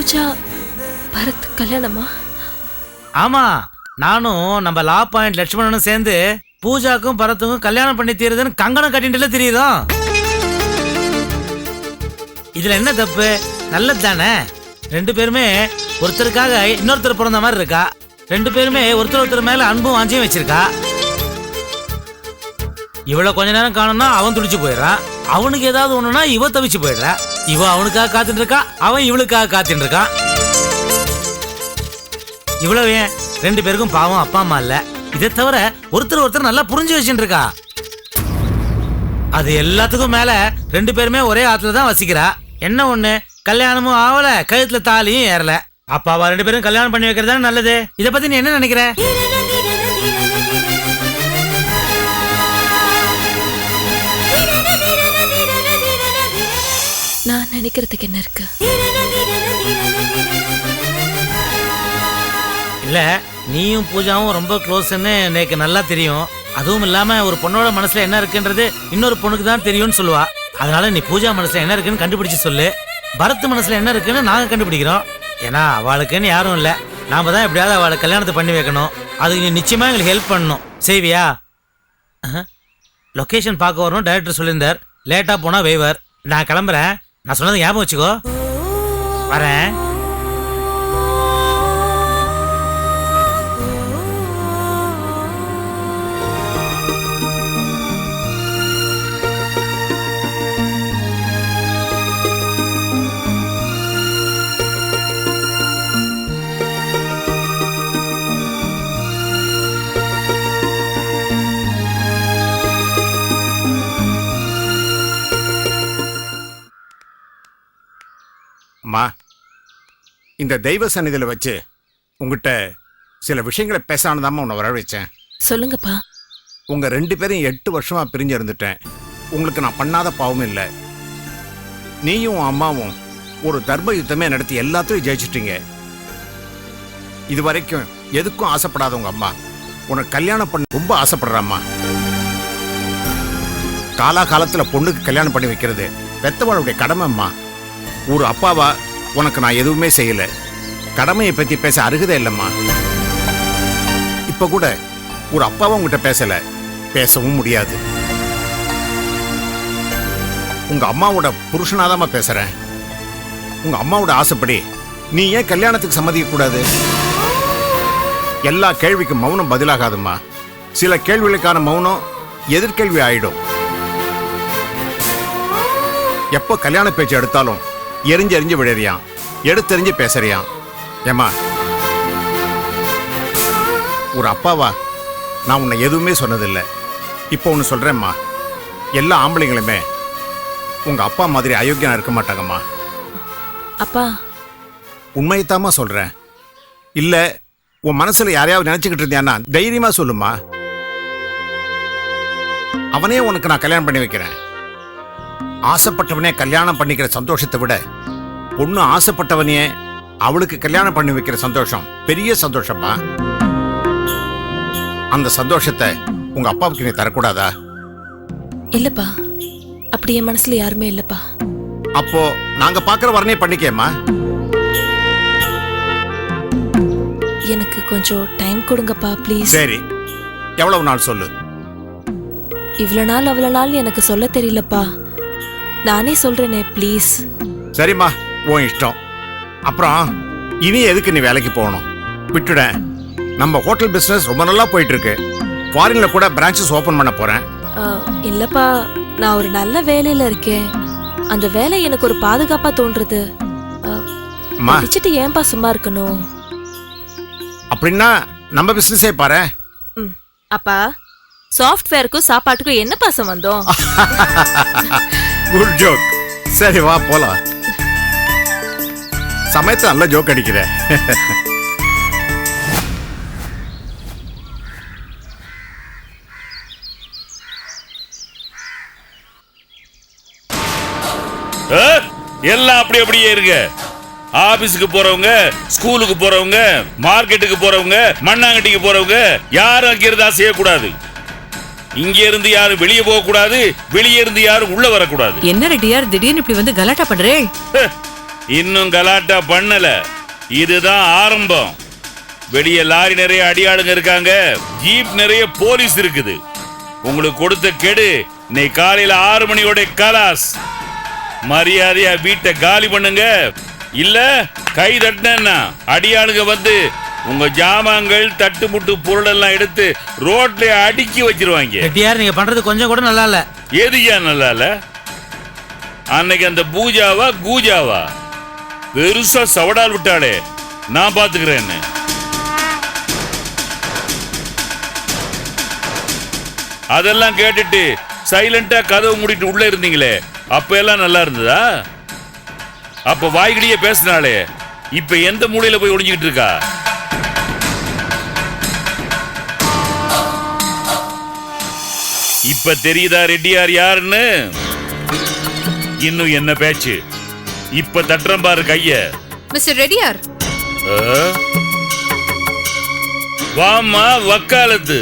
பூஜா பரத் கல்யாணமா? ஆமா நானும் நம்ம லா பாயிண்ட் லட்சுமணனும் சேர்ந்து பூஜாக்கும் பரத்துக்கும் கல்யாணம் பண்ணி தீருதுன்னு கங்கணம் கட்டிட்டுல தெரியுதோ இதுல என்ன தப்பு? நல்லது தானே ரெண்டு பேருமே ஒருத்தருக்காக இன்னொருத்தர் பிறந்த மாதிரி இருக்கா? ரெண்டு பேருமே ஒருத்தர் ஒருத்தர் மேல அன்பும் வாஞ்சியும் வச்சிருக்கா? இவ்வளவு கொஞ்ச நேரம் காணும்னா அவன் துடிச்சு போயிடுறான் அவனுக்கு ஏதாவது ஒண்ணுனா இவ தவிச்சு போயிடுறா. இவ அவனுக்காக காத்துட்டு இருக்கா அவன் இவளுக்காக காத்துட்டு இருக்கான் இவ்வளவு ஏன்? ரெண்டு பேருக்கும் பாவம் அப்பா அம்மா இல்ல. இதை தவிர ஒருத்தர் ஒருத்தர் நல்லா புரிஞ்சு வச்சுட்டு இருக்கா அது எல்லாத்துக்கும் மேல ரெண்டு பேருமே ஒரே ஆத்துல தான் வசிக்கிறா. என்ன ஒண்ணு? கல்யாணமும் ஆவல கழுத்துல தாலியும் ஏறல. அப்பாவா ரெண்டு பேரும் கல்யாணம் பண்ணி வைக்கிறது தானே நல்லது? இதை பத்தி நீ என்ன நினைக்கிற? நினைக்கிறதுக்கு என்ன இருக்கு? இல்ல நீயும் பூஜாவும் ரொம்ப க்ளோஸ்ன்னு எனக்கு நல்லா தெரியும். அதுவும் இல்லாம ஒரு பொண்ணோட மனசுல என்ன இருக்குன்றது இன்னொரு பொண்ணுக்கு தான் தெரியும்னு சொல்லுவா. அதனால நீ பூஜா மனசுல என்ன இருக்குன்னு கண்டுபிடிச்சு சொல்லு. பரத் மனசுல என்ன இருக்குன்னு நாங்க கண்டுபிடிக்கிறோம். ஏன்னா அவளுக்குன்னு யாரும் இல்ல. நாம தான் எப்படியாவது அவளை கல்யாணத்தை பண்ணி வைக்கணும். அதுக்கு நீ நிச்சயமா எங்களுக்கு ஹெல்ப் பண்ணணும். செய்வியா? லொக்கேஷன் பார்க்க வரணும் டைரக்டர் சொல்லியிருந்தார். லேட்டா போனா வேவர் நான் கிளம்புறேன். நான் சொன்னது ஞாபகம் வச்சுக்கோ. வரேன். அம்மா இந்த தெய்வ சந்நிதியில் வச்சு உங்ககிட்ட சில விஷயங்களை பேசானதாம்மா உன்னை வர வச்சேன் சொல்லுங்கப்பா. உங்க ரெண்டு பேரும் எட்டு வருஷமா பிரிஞ்சு இருந்துட்டேன். உங்களுக்கு நான் பண்ணாத பாவமும் இல்லை. நீயும் அம்மாவும் ஒரு தர்ம யுத்தமே நடத்தி எல்லாத்தையும் ஜெயிச்சிட்டீங்க. இது வரைக்கும் எதுக்கும் ஆசைப்படாத உங்க அம்மா. உனக்கு கல்யாணம் பண்ண ரொம்ப ஆசைப்படுறாம்மா. காலாகாலத்துல பொண்ணுக்கு கல்யாணம் பண்ணி வைக்கிறது பெத்தவளுடைய கடமை அம்மா ஒரு அப்பாவா உனக்கு நான் எதுவுமே செய்யல. கடமையை பத்தி பேச அருகுதே இல்லைம்மா. இப்ப கூட ஒரு அப்பாவும் உங்ககிட்ட பேசல. பேசவும் முடியாது. உங்க அம்மாவோட புருஷனாதாம்மா பேசுறேன். உங்க அம்மாவோட ஆசைப்படி நீ ஏன் கல்யாணத்துக்கு சம்மதிக்க கூடாது? எல்லா கேள்விக்கும் மௌனம் பதிலாகாதும்மா. சில கேள்விகளுக்கான மௌனம் எதிர்கேள்வி ஆயிடும். எப்போ கல்யாண பேச்சு எடுத்தாலும் எரிஞ்சு எரிஞ்சு விடுறியான் எடுத்தெறிஞ்சு பேசுறியான் ஏம்மா? ஒரு அப்பாவா? நான் உன்னை எதுவுமே சொன்னதில்லை. இப்போ ஒன்று சொல்கிறேம்மா எல்லா ஆம்பளைங்களுமே உங்கள் அப்பா மாதிரி அயோக்கியம் இருக்க மாட்டாங்கம்மா. அப்பா. உண்மையத்தாம்மா சொல்கிறேன் இல்லை உன் மனசில் யாரையாவது நினச்சிக்கிட்டு இருந்தியான்னா தைரியமாக சொல்லுமா அவனே உனக்கு நான் கல்யாணம் பண்ணி வைக்கிறேன். ஆசைப்பட்டவனே கல்யாணம் பண்ணிக்கிற சந்தோஷத்தை விட பொண்ணு ஆசைப்பட்டவனையே அவளுக்கு கல்யாணம் பண்ணி வைக்கிற சந்தோஷம் பெரிய சந்தோஷம்மா அந்த சந்தோஷத்தை உங்க அப்பாவுக்கு நீ தரக்கூடாதா? இல்லப்பா. அப்படி என் மனசுல யாருமே இல்லப்பா. அப்போ நாங்க பாக்குற வரனே பண்ணிக்கேம்மா. எனக்கு கொஞ்சம் டைம் கொடுங்கப்பா ப்ளீஸ் சரி. எவ்வளவு நாள் சொல்லு? இவ்வளவு நாள் அவ்வளவு நாள் எனக்கு சொல்ல தெரியலப்பா. நானே சொல்றேனே ப்ளீஸ் சரிம்மா உன் இஷ்டம். அப்புறம் இனி எதுக்கு நீ வேலைக்கு போகணும்? விட்டுட. நம்ம ஹோட்டல் பிசினஸ் ரொம்ப நல்லா போயிட்டு இருக்கு ஃபாரின்ல கூட பிரான்ச்சஸ் ஓபன் பண்ண போறேன். இல்லப்பா நான் ஒரு நல்ல வேலையில இருக்கேன். அந்த வேலை எனக்கு ஒரு பாதுகாப்பா தோன்றுது. படிச்சுட்டு ஏன்பா சும்மா இருக்கணும்? அப்படின்னா நம்ம பிசினஸே பாரு. அப்பா சாஃப்ட்வேருக்கும் சாப்பாட்டுக்கும் என்ன பாசம் வந்தோம் குட் ஜோக் சரி வா போலாம். சமயத்தில் நல்ல ஜோக் அடிக்கிற. எல்லாம் அப்படி அப்படியே இருக்கு ஆபீஸுக்கு போறவங்க ஸ்கூலுக்கு போறவங்க மார்க்கெட்டுக்கு போறவங்க மண்ணாங்கட்டிக்கு போறவங்க யாரும் அங்க இருந்தா செய்யக்கூடாது. இங்க இருந்து யாரும் வெளியே போக கூடாது வெளியே இருந்து யாரும் உள்ள வரக்கூடாது. என்ன ரெட்டியார் திடீர்னு இப்படி வந்து கலாட்டா பண்றே? இன்னும் கலாட்டா பண்ணல. இதுதான் ஆரம்பம். வெளியே லாரி நிறைய அடியாளுங்க இருக்காங்க. ஜீப் நிறைய போலீஸ் இருக்குது. உங்களுக்கு கொடுத்த கெடு நீ காலையில ஆறு மணியோட கலாஸ். மரியாதையா வீட்டை காலி பண்ணுங்க. இல்ல கை தட்டினா அடியாளுங்க வந்து உங்க ஜாமான்கள் தட்டுமுட்டு பொருள் எல்லாம் எடுத்து ரோட்ல அடுக்கி வச்சிருவாங்க. ரெட்டியார் நீங்க பண்றது கொஞ்சம் கூட நல்லா இல்ல எதுயா நல்லா இல்ல அன்னைக்கு அந்த பூஜாவா கூஜாவா? பெருசா சவடால் விட்டாளே நான் பாத்துக்கிறேன்னு. அதெல்லாம் கேட்டுட்டு சைலண்டா கதவு மூடிட்டு உள்ள இருந்தீங்களே அப்ப எல்லாம் நல்லா இருந்ததா? அப்ப வாய்கிடியே பேசினாளே இப்ப எந்த மூலையில போய் ஒளிஞ்சுக்கிட்டு இருக்கா? இப்ப தெரியுதா ரெட்டியார் யாருன்னு? இன்னும் என்ன பேச்சு? இப்ப தட்டுறேன் பாரு கைய. மிஸ்டர் ரெடியார் ஆ? வாம்மா வக்காலத்து.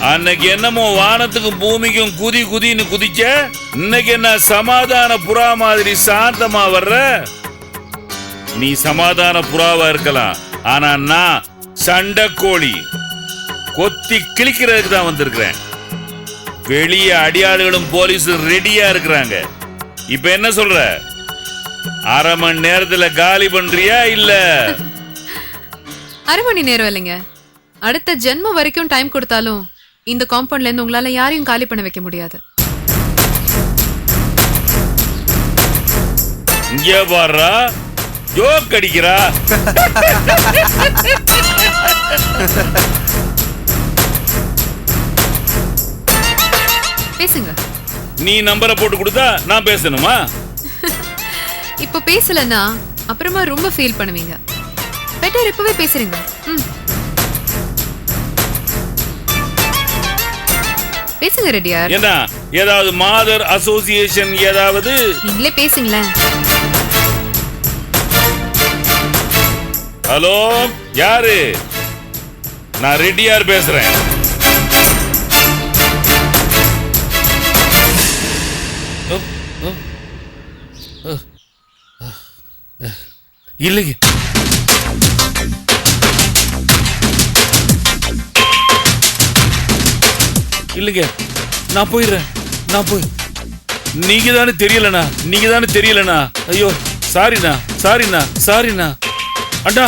அன்னைக்கு என்னமோ வானத்துக்கும் பூமிக்கும் குதி குதின்னு குதிச்ச இன்னைக்கு என்ன சமாதான புறா மாதிரி சாந்தமா வர்ற? நீ சமாதான புறாவா இருக்கலாம். ஆனா நான் சண்டை கோழி. கொத்தி கிழிக்கிறதுக்கு தான் வந்திருக்கிறேன். வெளியே அடியாளுகளும் போலீஸும் ரெடியா இருக்கிறாங்க. இப்ப என்ன சொல்ற? அரை மணி நேரத்துல காலி பண்றியா இல்ல? அரை மணி நேரம் இல்லைங்க. அடுத்த ஜென்மம் வரைக்கும் டைம் கொடுத்தாலும் இந்த காம்பவுண்ட்ல இருந்து உங்களால யாரையும் காலி பண்ண வைக்க முடியாது. இங்க பாடுறா ஜோக் அடிக்கிறா. பேசுங்க. நீ நம்பரை போட்டு கொடுத்தா நான் பேசணுமா? இப்போ பேசலன்னா அப்புறமா ரொம்ப ஃபீல் பண்ணுவீங்க. பெட்டர் இப்பவே பேசுறீங்க. ம். பேசுங்க ரெடியார். என்ன? ஏதாவது மாதர் அசோசியேஷன் ஏதாவது? நீங்களே பேசுங்களேன். ஹலோ யாரு? நான் ரெட்டியார் பேசுறேன். இல்லைங்க. இல்லைங்க. நான் போயிடுறேன். நான் போய். நீங்க தானே தெரியலண்ணா. நீங்க தானே தெரியலண்ணா. ஐயோ சாரிண்ணா. சாரிண்ணா. சாரிண்ணா. அண்ணா.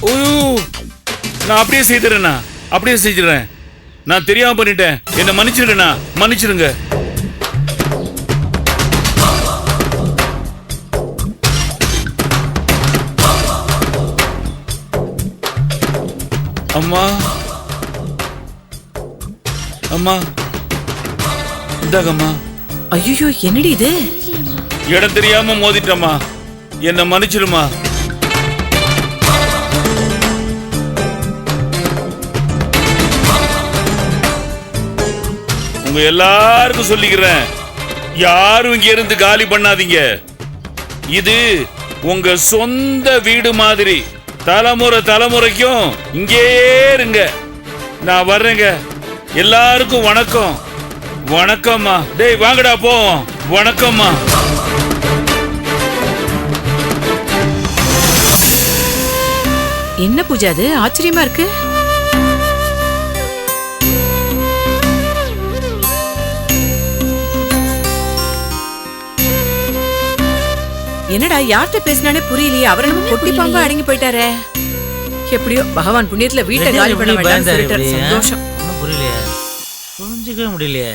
ஓயோ. நான் அப்படியே செய்துறேண்ணா அப்படியே செஞ்சிடறேன் நான் தெரியாம பண்ணிட்டேன். என்ன மன்னிச்சிடுண்ணா மன்னிச்சிடுங்க அம்மா. அம்மா. இந்தாகம்மா ஐயோ என்னடி இது? இடம் தெரியாம மோதிட்டம்மா. என்ன மன்னிச்சிடுமா உங்க எல்லாருக்கும் சொல்லிக்கிறேன். யாரும் இங்க இருந்து காலி பண்ணாதீங்க. இது உங்க சொந்த வீடு மாதிரி. தலைமுறை தலைமுறைக்கும் இங்கேயே இருங்க. நான் வர்றேங்க. எல்லாருக்கும் வணக்கம். வணக்கம்மா. டேய் வாங்கடா போவோம். வணக்கம்மா. என்ன பூஜா அது? ஆச்சரியமா இருக்கு. என்னடா யார்கிட்ட பேசினானே புரியலையே. அவர் நம்ம பொட்டி பாம்பா அடங்கி போயிட்டாரே. எப்படியோ பகவான் புண்ணியத்துல வீட்டை காலி பண்ண வேண்டாம்னு சொல்லிட்டாரு? சந்தோஷம். புரியலையே. புரிஞ்சுக்கவே முடியலையே.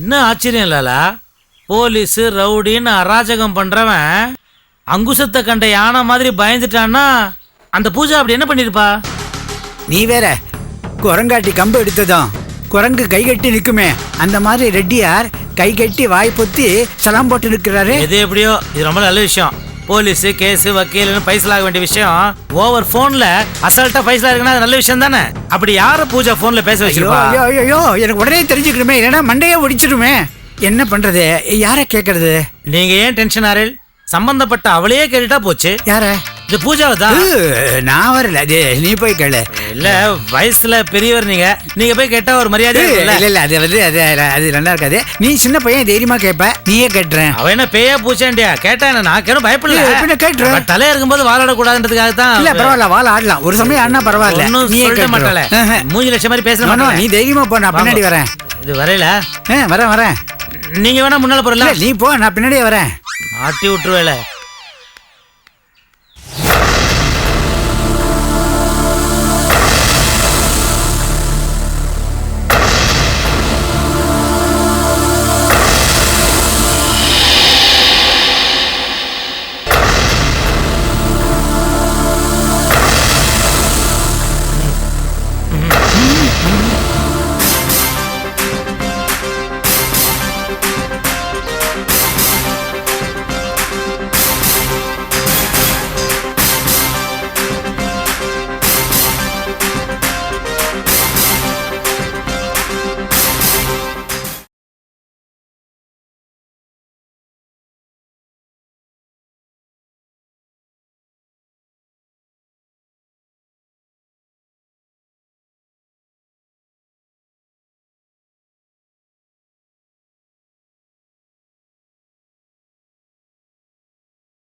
என்ன ஆச்சரியம் இல்லலா போலீஸ் ரவுடின்னு அராஜகம் பண்றவன் அங்குசத்தை கண்ட யானை மாதிரி பயந்துட்டான்னா அந்த பூஜா அப்படி என்ன பண்ணிருப்பா? நீ வேற குரங்காட்டி கம்பு எடுத்ததும் குரங்கு கை கட்டி நிக்குமே. அந்த மாதிரி ரெட்டியார் கை கட்டி வாய் பொத்தி சலாம் போட்டு நிற்கிறாரு. எது எப்படியோ இது ரொம்ப நல்ல விஷயம். போலீஸ் கேஸ் வக்கீல்னு பைசல் ஆக வேண்டிய விஷயம். ஓவர் போன்ல அசால்ட்டா பைசல் இருக்குன்னா அது நல்ல விஷயம் தானே? அப்படி யார பூஜா போன்ல பேச வச்சிருப்பா? ஐயோ எனக்கு உடனே தெரிஞ்சுக்கணுமே. இல்லைன்னா மண்டையே ஒடிச்சிடுமே என்ன பண்றது? யாரை கேட்கறது நீங்க ஏன் டென்ஷன் ஆறேல் சம்பந்தப்பட்ட அவளையே கேட்டுட்டா போச்சு. யார? இது பூஜாவை தான். நான் வரல. நீ போய் கேளு. இல்ல வயசுல பெரியவர் நீங்க. நீங்க போய் கேட்டா ஒரு மரியாதை இல்ல இல்ல அது வந்து அது அது நல்லா இருக்காது. நீ சின்ன பையன் தைரியமா கேட்ப நீயே கேட்டுறேன். அவ என்ன பேயா பூச்சாண்டியா? கேட்டா என்ன? நான் கேளும் பயப்படல பின்ன கேட்டுரு. அவ தலையா இருக்கும்போது வாழாட கூடாதுன்றதுக்காக தான் இல்ல பரவாயில்ல வாழ ஆடலாம். ஒரு சமயம் ஆடினா பரவாயில்ல. கேட்டுரு. மாட்டாளே. ஆஹா. மூஞ்சி லட்சம் மாதிரி பேச No, no, மாட்டாளே. நீ தைரியமா போ நான் பின்னாடி வரேன். இது வரையில? வரேன் வரேன். நீங்க வேணா முன்னால போறல. நீ போ நான் பின்னாடியே வரேன். மாட்டி விட்டுருவேல